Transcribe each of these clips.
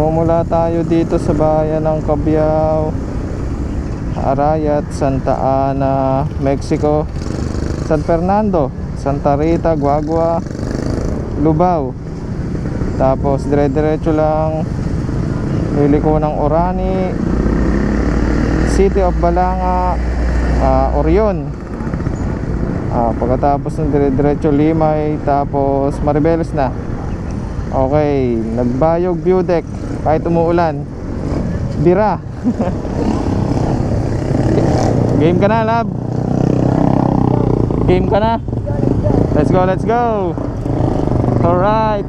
Bumula tayo dito sa bayan ng Cabiao, Arayat, Santa Ana, Mexico, San Fernando, Santa Rita, Guagua, Lubao. Tapos dire-diretso lang liliko ng Orani, City of Balanga, ah, Orion. Ah, pagkatapos ng dire-diretso Limay, tapos Maribeles na. Okay, nagbayog view deck kahit umuulan. Bira. Game ka na, lab. Game ka na. Let's go, let's go. Alright.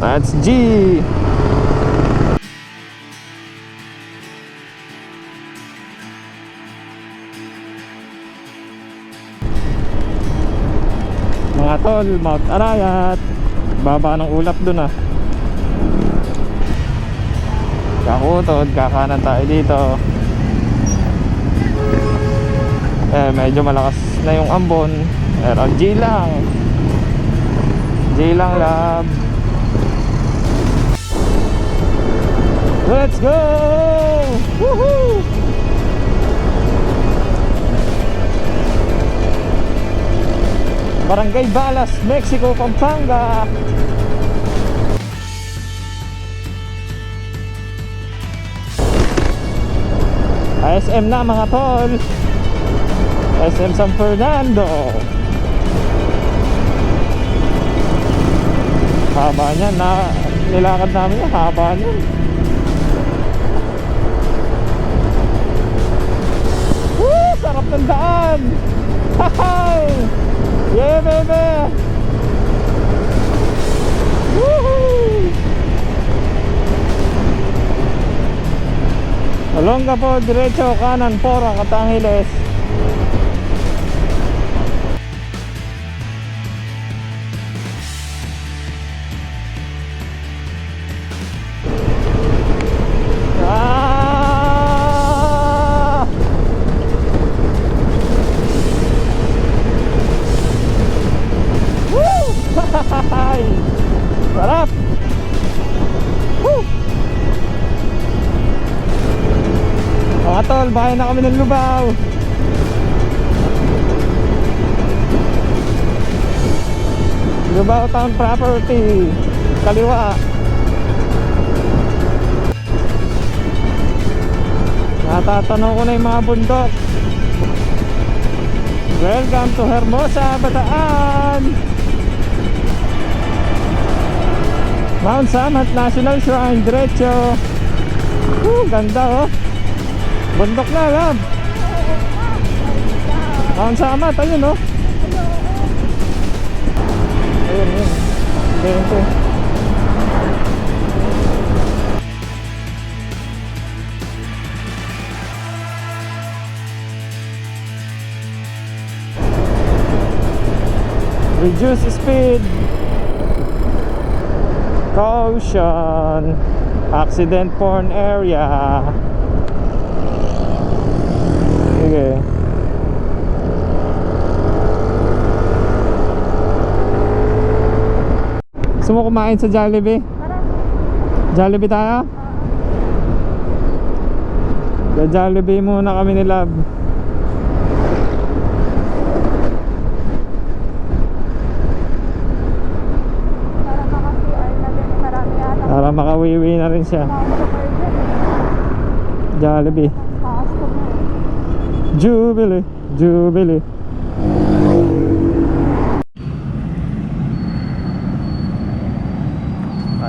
That's G. Tol, Mount Arayat. Baba ng ulap dun ah. Kakutod, kakanan tayo dito. Eh, medyo malakas na yung ambon. Pero G lang. G lang lab. Let's go! Woohoo! Barangay Balas, Mexico, Pampanga. SM na mga tol. SM San Fernando. Haba niyan na nilakad namin yan, haba niyan. Woo! Sarap ng daan! Hahay! Yeah, baby! Woohoo! Olonga po, diretso, kanan, Pora, Katangiles. Lubao. Lubao Town Property. Kaliwa. Natatanaw ko na yung mga bundok. Welcome to Hermosa, Bataan. Mount Samat National Shrine, diretso. Uh, ganda oh. Bundok na lab. Mount Samat, ayun oh. Ayun, ayun. Bente. Reduce speed. Caution. Accident prone area. Sige. Gusto mo kumain sa Jollibee? Jollibee tayo? Sa Jollibee muna kami ni Love. Para makawiwi na rin siya. Jollibee. Jubilee. Jubilee.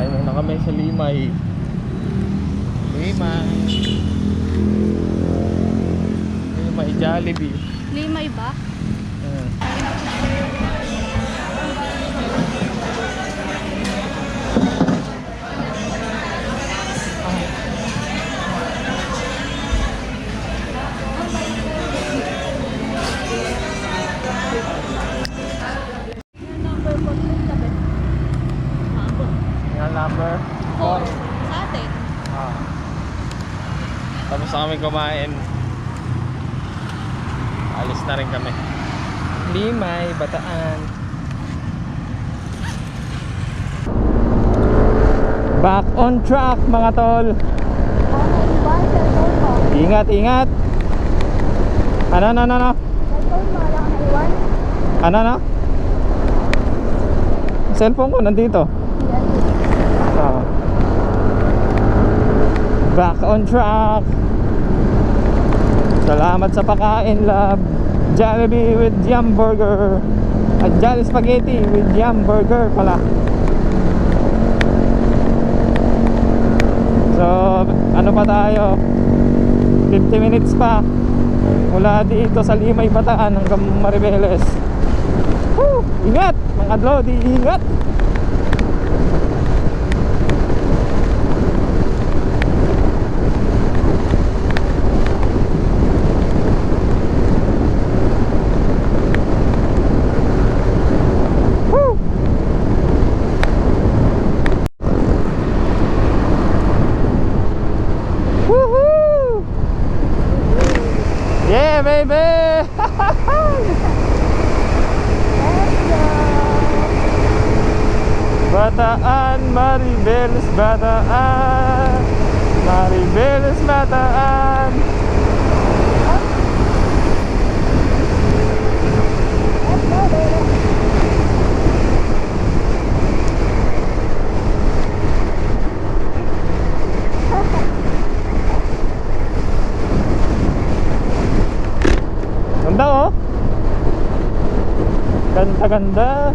Kain na kami sa Limay. Limay. Limay Jollibee. Limay ba? kumain. Alis na rin kami. Limay, Bataan. Back on track mga tol. Ingat ingat. Ano ano ano ano? Ano, ano? cellphone ko nandito. Ah. Back on track. Salamat sa pakain, love. Jollibee with yum burger. At Jolly Spaghetti with yum burger pala. So, ano pa tayo? 50 minutes pa. Mula dito sa Limay Bataan hanggang Maribeles. Woo! Ingat! Mga Lodi, ingat! Woo! Woohoo! Yeah, baby! Bataan, Maribeles, Bataan Maribeles, Bataan Let's go, baby. Ganda oh Ganda ganda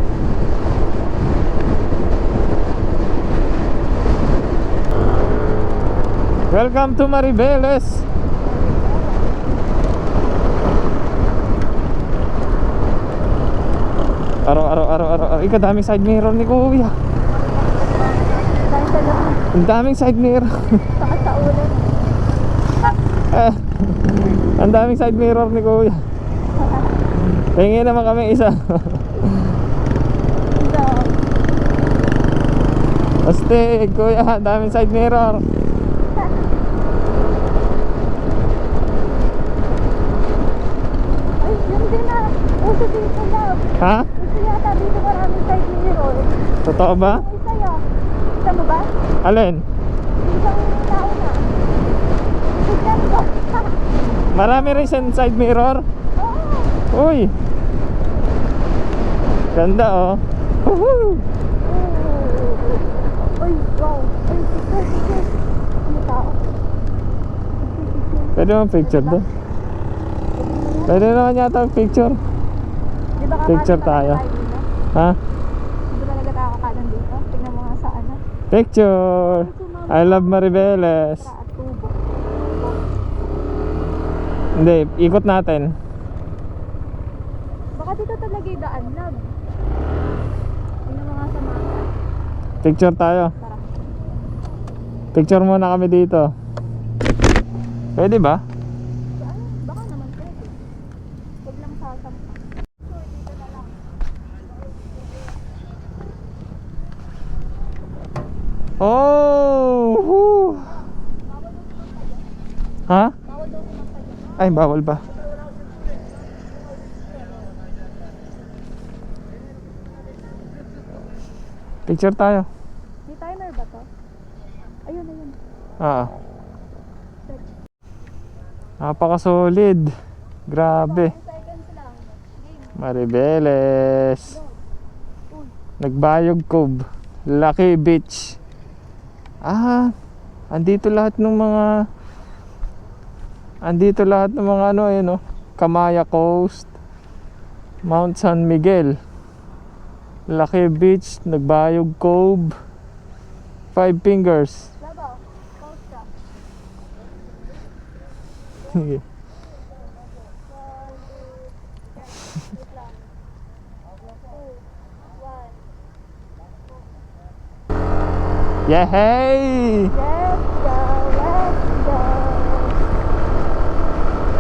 Welcome to Maribeles. Araw araw araw araw araw. Ika daming side mirror ni Kuya. Ang daming side mirror. Saka sa ulo. Ang daming side mirror ni Kuya. Tingin naman kami isa So, Astig, Kuya, daming side mirror ay, yun din na. Uso dito love. Ha? Gusto yata dito maraming side mirror. Totoo ba? Isa yun. Isa mo ba? Alin? Isang ko. Marami rin siyang side mirror Oo. Uy Ganda oh Woohoo! Uy, wow. Uy, picture, picture. Ano tao? Pwede mo picture doon? Pwede naman yata ang picture Di ba Picture tayo. Ha? Di ba nagkakakalan dito? Tingnan mo nga sa ano. Picture I love Maribeles. Hindi, ikot natin Baka dito talaga yung daan, love. Tingnan mo nga sa. Picture tayo Tara. Picture muna kami dito Pwede ba? Baka naman pwede. Huwag lang sasampa. Oh! woo. Ha? Ay, bawal ba? Picture tayo May timer ba to? Ayun, ayun. Ah. Napaka-solid. Grabe. 2 seconds lang. Game. Maribeles. Nagbayog Cove. Lucky Beach. Ah, andito lahat ng mga andito lahat ng mga ano ayun oh. Kamaya Coast. Mount San Miguel. Lucky Beach, Nagbayog Cove. Five Fingers. One. Yehey! Let's go, let's.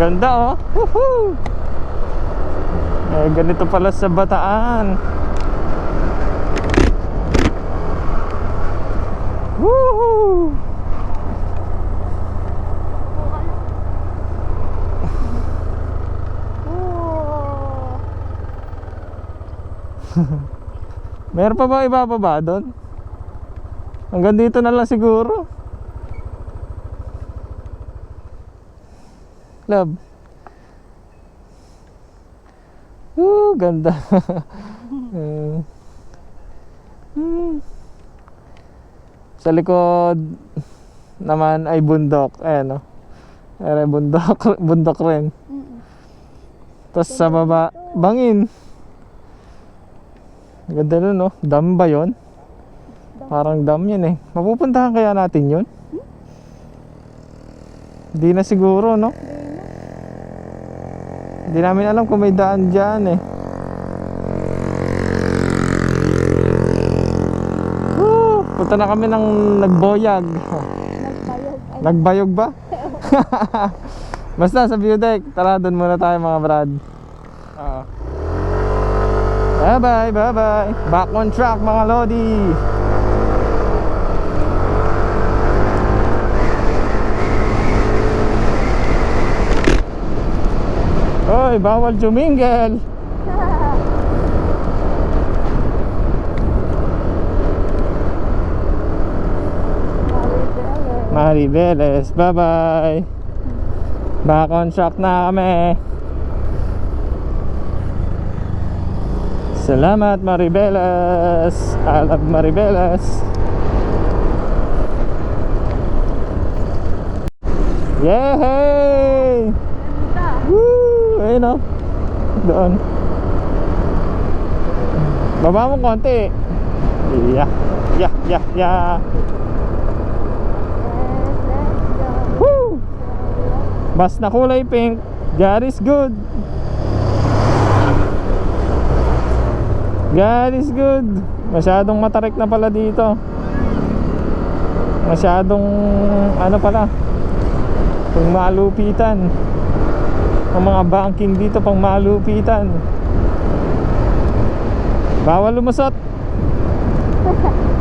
Ganda oh. Woohoo! Eh, ganito pala sa Bataan. Woohoo! Meron pa ba ibababa doon? Hanggang dito na lang siguro. Love. Woo, ganda. Eh. Hmm. Sa likod naman ay bundok. Ayan o. Ayan, bundok, bundok rin. Tapos sa baba, bangin. Ganda nun, no? Dam ba yun? Parang dam yun eh. Mapupuntahan kaya natin yun? Hindi na siguro, no? Hindi namin alam kung may daan dyan eh. Woo! Punta na kami ng nagboyag. Nagbayog. Ay, Nagbayog ba? Basta sa view deck. Tara, doon muna tayo mga brad. Oo. Bye bye, bye bye. Back on track mga Lodi. Hoy, bawal jumingel. Maribeles. Maribeles, bye bye. Back on track na kami. Salamat Maribeles. I love Maribeles. Yay! Woo! Ayun o. Doon. Baba mo konti. Yeah. Yeah, yeah, yeah. Woo! Bas na kulay pink. God is good. God is good. Masyadong matarik na pala dito. Masyadong ano pala. Pang malupitan. Ang mga banking dito pang malupitan. Bawal lumusot.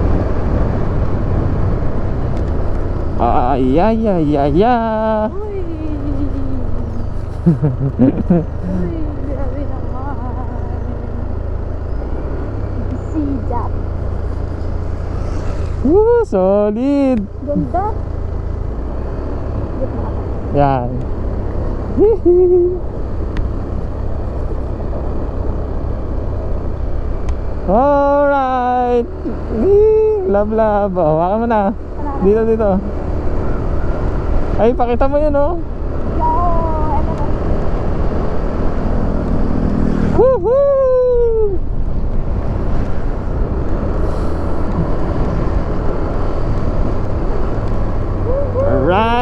Ay, ay, ay, ay, ay. Uy! Uy, grabe naman. That. Woo, solid. Ganda. Yan. Alright. Love, love. Oh, hawakan mo na. Dito, dito. Ay, pakita mo yun, oh. Yo! Eto na. Woohoo!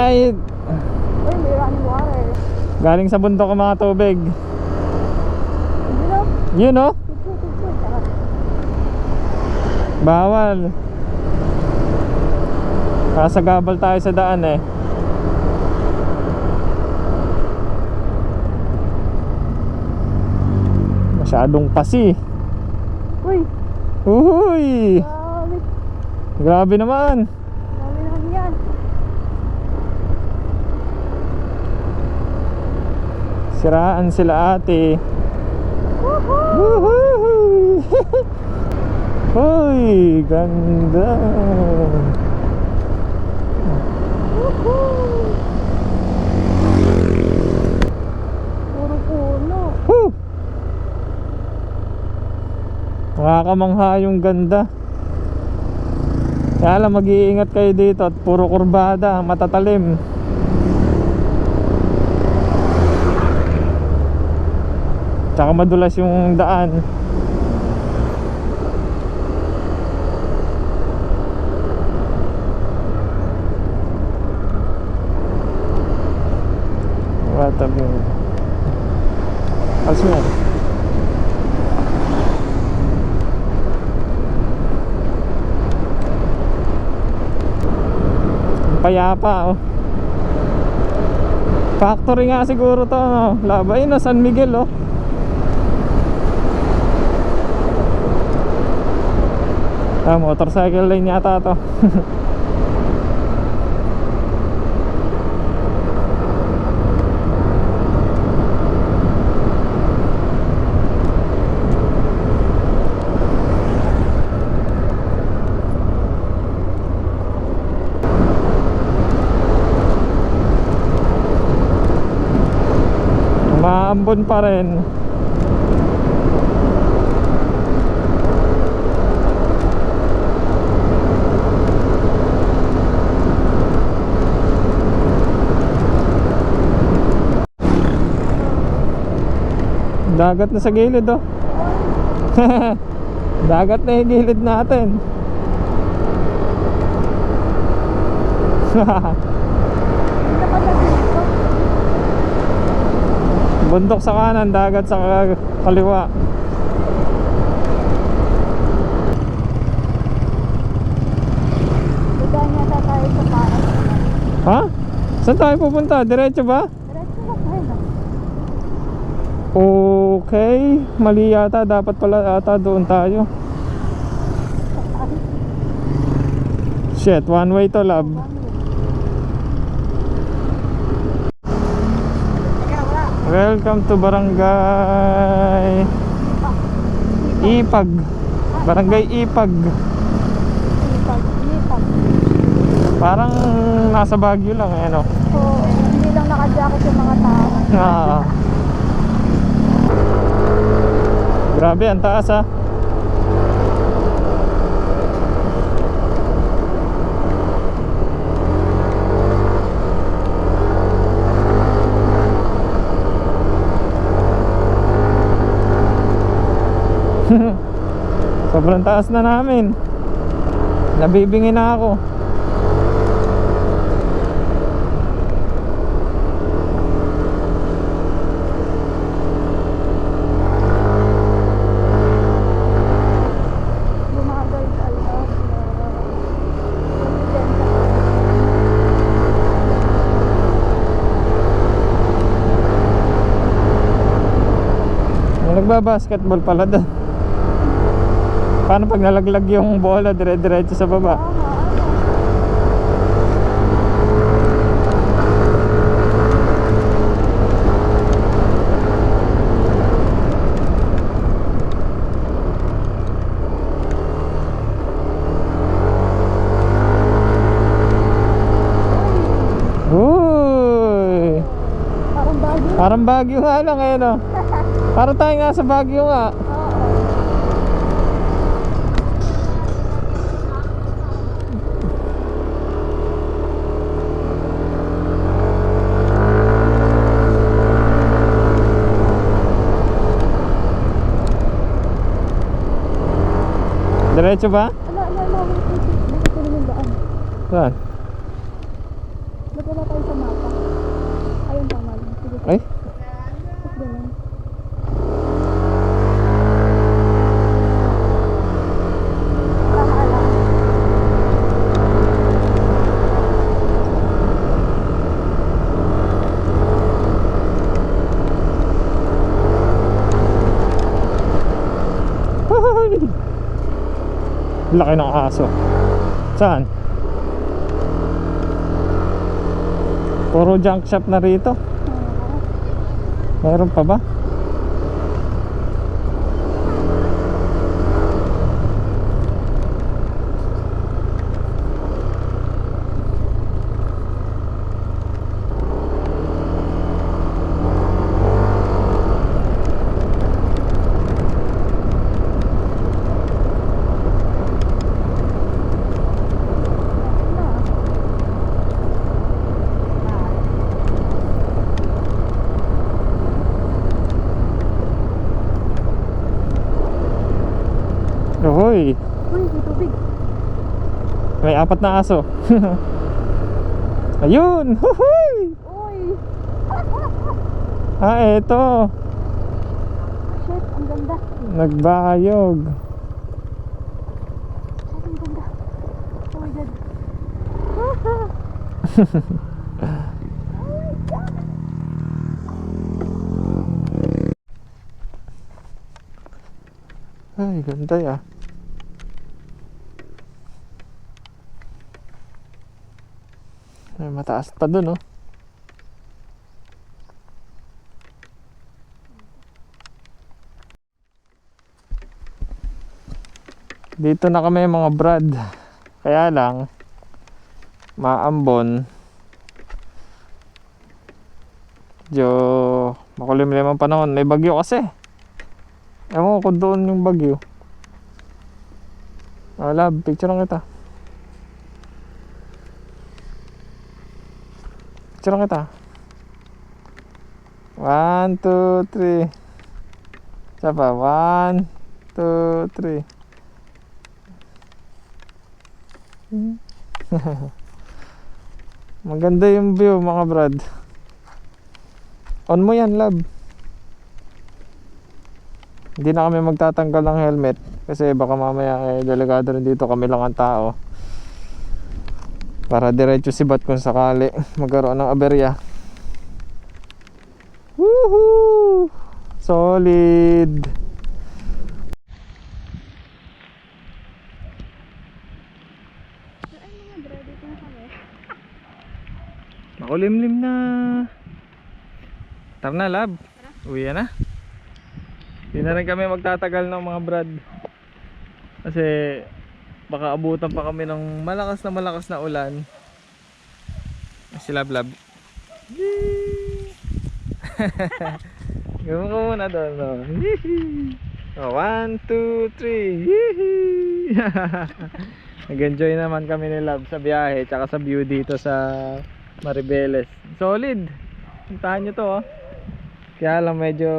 Alright. Uy, may running water. Galing sa bundok ang mga tubig. You know? Picture. Tara. Bawal. Kasagabal tayo sa daan eh. Masyadong pasi. Uy! Uy! Grabe. Grabe naman. Grabe naman yan. Siraan sila ate. Woohoo! Uy, ganda. Woo! Nakakamangha yung ganda. Kaya lang mag-iingat kayo dito at puro kurbada, matatalim. Tsaka madulas yung daan. What a view. Alas mo Payapa oh. Factory nga siguro to no. Labay na San Miguel oh. ah, motorcycle lane yata to ampun pa rin Dagat na sa gilid oh. Dagat na yung gilid natin. Bundok sa kanan, dagat sa ka- kaliwa. Parang. Ha? Saan tayo pupunta? Diretso ba? Diretso lang tayo na. Okay, mali yata. Dapat pala ata doon tayo. Shit, one way to love. Welcome to Barangay Ipag. Barangay Ipag. Parang nasa Baguio lang eh, no? So, hindi lang naka-jacket yung mga tao. Ah. Grabe, ang taas ah. Sobrang taas na namin. Nabibingi na ako. Bumagal sa loob. May nagbabasketball pala doon. Paano pag nalaglag yung bola dire-diretso sa baba? Uy! Parang bagyo. Nga lang eh no. Parang tayo nga sa Baguio nga. Diretso ba? Ala, ala, ala. Yung daan? Saan? Ba't wala tayo sa mapa? Ayun, tama lang. Sige. Ay? Ba't ganun? Bahala. Hoy! Laki ng aso. Saan? Puro junk shop na rito. Meron pa ba? Hoy, Uy, may tubig. may apat na aso. Ayun! Huhuy! Uy! Ah, eto. Shit, ang ganda. Nagbayog. Shit, ang ganda. Oh my God. Ay, ganda ya. Ay, mataas pa dun, oh. Dito na kami mga brad. Kaya lang, maambon. Medyo Makulimlim ang panahon. May bagyo kasi. Ewan ko doon yung bagyo. Love, picture lang kita. Picture kita. One, two, three. Isa pa. One, two, three. Maganda yung view mga brad. On mo yan, love. Hindi na kami magtatanggal ng helmet kasi baka mamaya eh, delikado rin dito kami lang ang tao. Para diretso si Bat kung sakali magkaroon ng aberya. Woohoo! Solid! Makulimlim na. Tara na, lab. Uwi na. Hindi na rin kami magtatagal ng mga brad. Kasi baka abutan pa kami ng malakas na malakas na ulan. Si Lab Lab. Yee! Gawin ko muna doon. No? Oh, one, two, three. Yee! Nag-enjoy naman kami ni Lab sa biyahe tsaka sa view dito sa Maribeles. Solid. Puntahan nyo to oh. Kaya lang medyo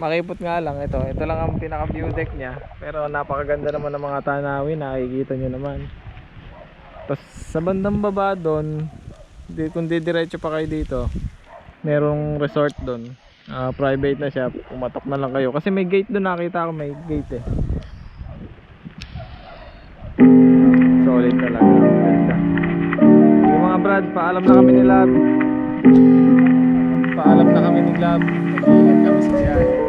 makipot nga lang ito. Ito lang ang pinaka view deck niya. Pero napakaganda naman ng mga tanawin. Nakikita nyo naman. Tapos sa bandang baba doon, di, kung didiretso pa kayo dito, merong resort doon. Ah, private na siya. Pumatok na lang kayo. Kasi may gate doon nakita ko may gate eh. Solid talaga. Yung mga brad, paalam na kami ni Lab. Paalam na kami ni Lab. Gracias.